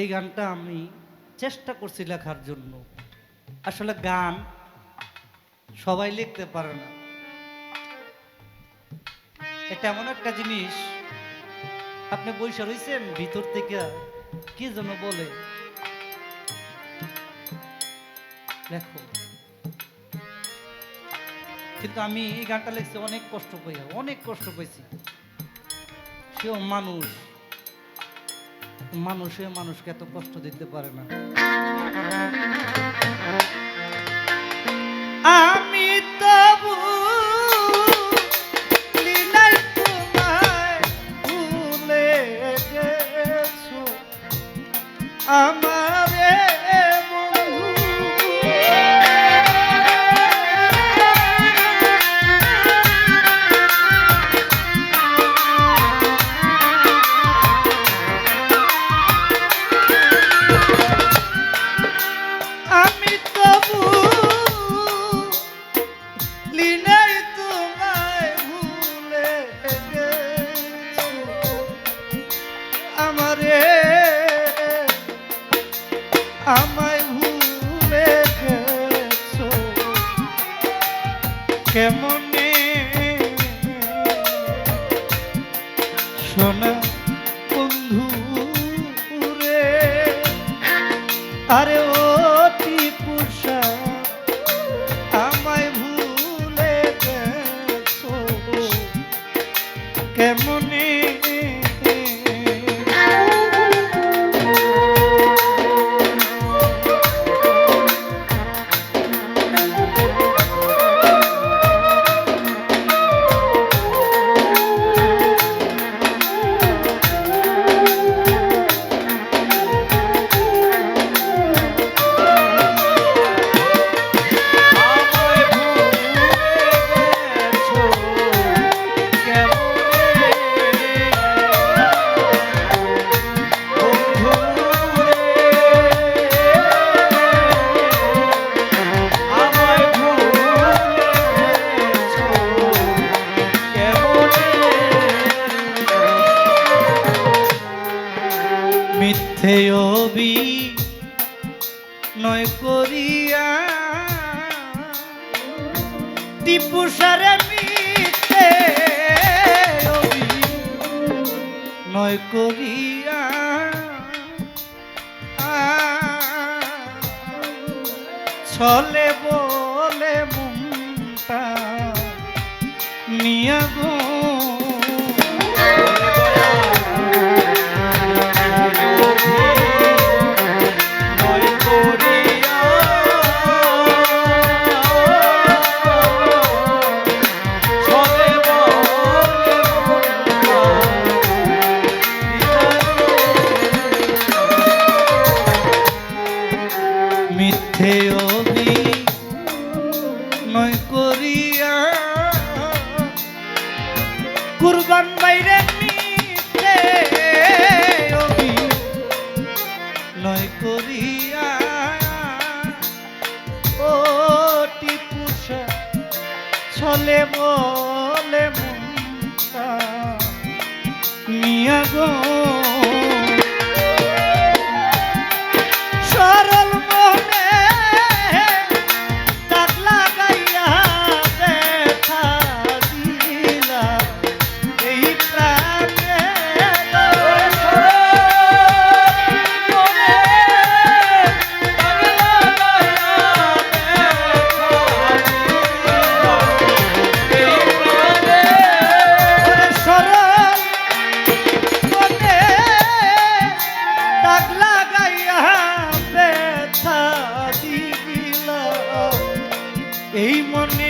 এই গানটা আমি চেষ্টা করছি লেখার জন্য। আসলে গান সবাই লিখতে পারে না। এটা এমন একটা জিনিস, আপনি বৈশা রয়েছেন ভিতর থেকে কি যেন বলে। দেখো কিন্তু আমি এই গানটা লিখছি অনেক কষ্ট পাইয়া অনেক কষ্ট পাইছি। সেও মানুষ। মানুষে মানুষকে এত কষ্ট দিতে পারে না। আমি তবু তোমায় ভুলে গেছো। আমারে কেমনে মিথ্যে অবি নয় করিয়া টিপু সারে মিথ্যে অবি নয় করিয়া ছলে বলে মুন্তা নিয়া গো বলে মুন্তা নিয়া গো এই মনে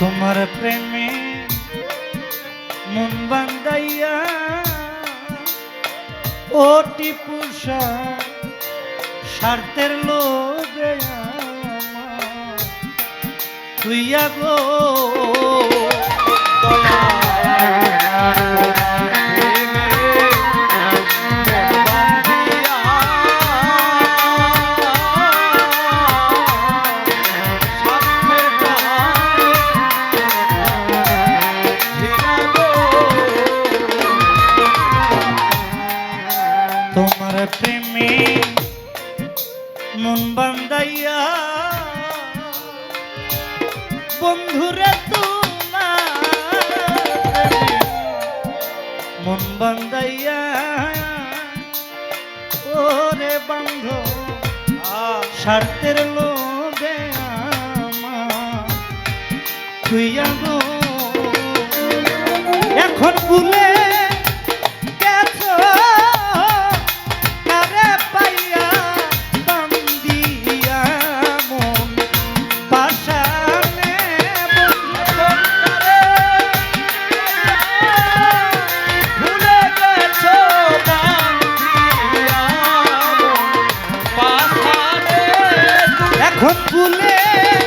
তোমার প্রেমে, মন বান্দাইয়া ও টিপুষা স্বার্থের আমার। তুইয়া গো মন বান্দাইয়া। বন্ধুরে তোমার মন বান্দাইয়া। ওরে বন্ধ স্বার্থের লোভে আমার। তুইয়া গো এখন ভুলে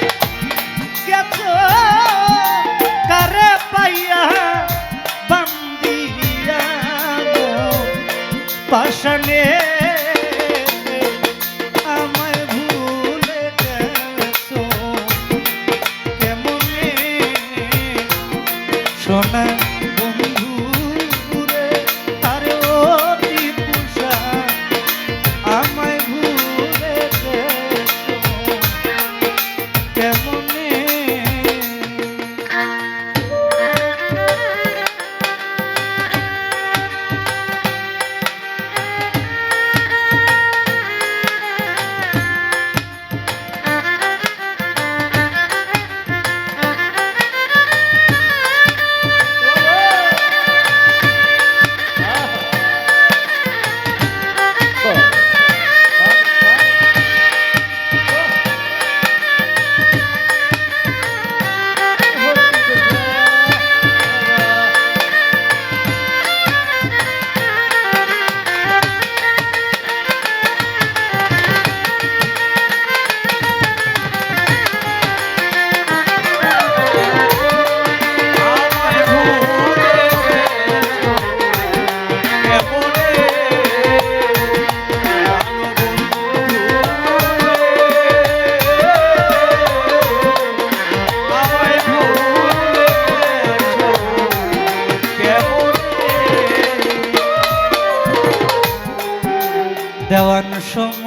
দেওয়ান সম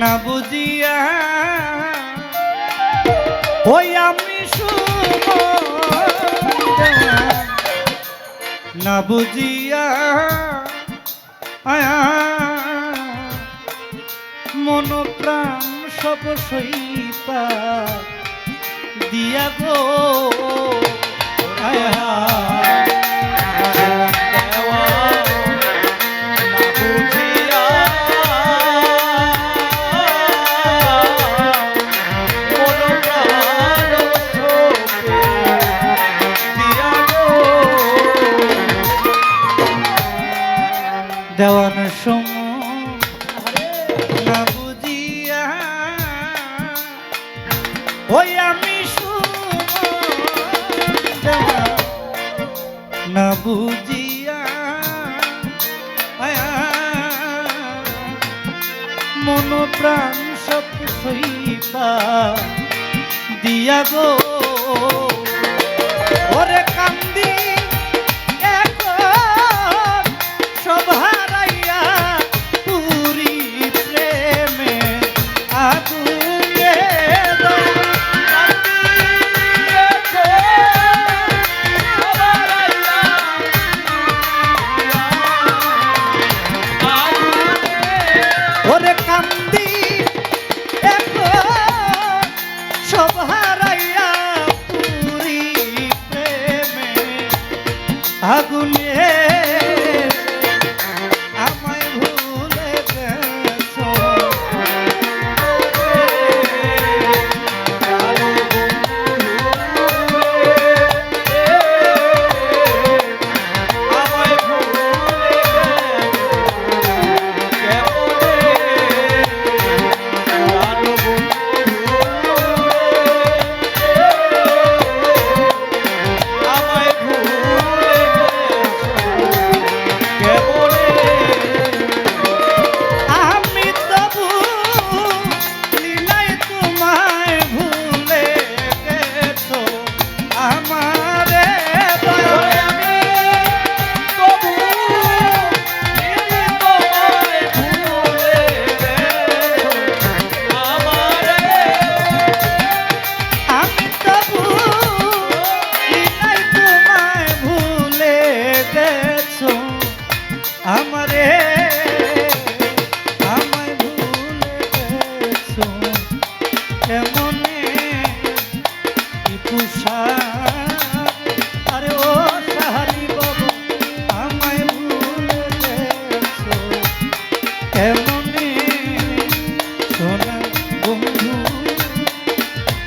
না বুঝিয়া ওই আমি না বুঝিয়া আয়া মন প্রাণ সব সইপা দিয়া গো আয়া। দেওয়ান না ওই আমি না বুঝিয়া মন প্রাণ সব সইপা দিয়া গো। ওরে কান্দি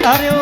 Adiós.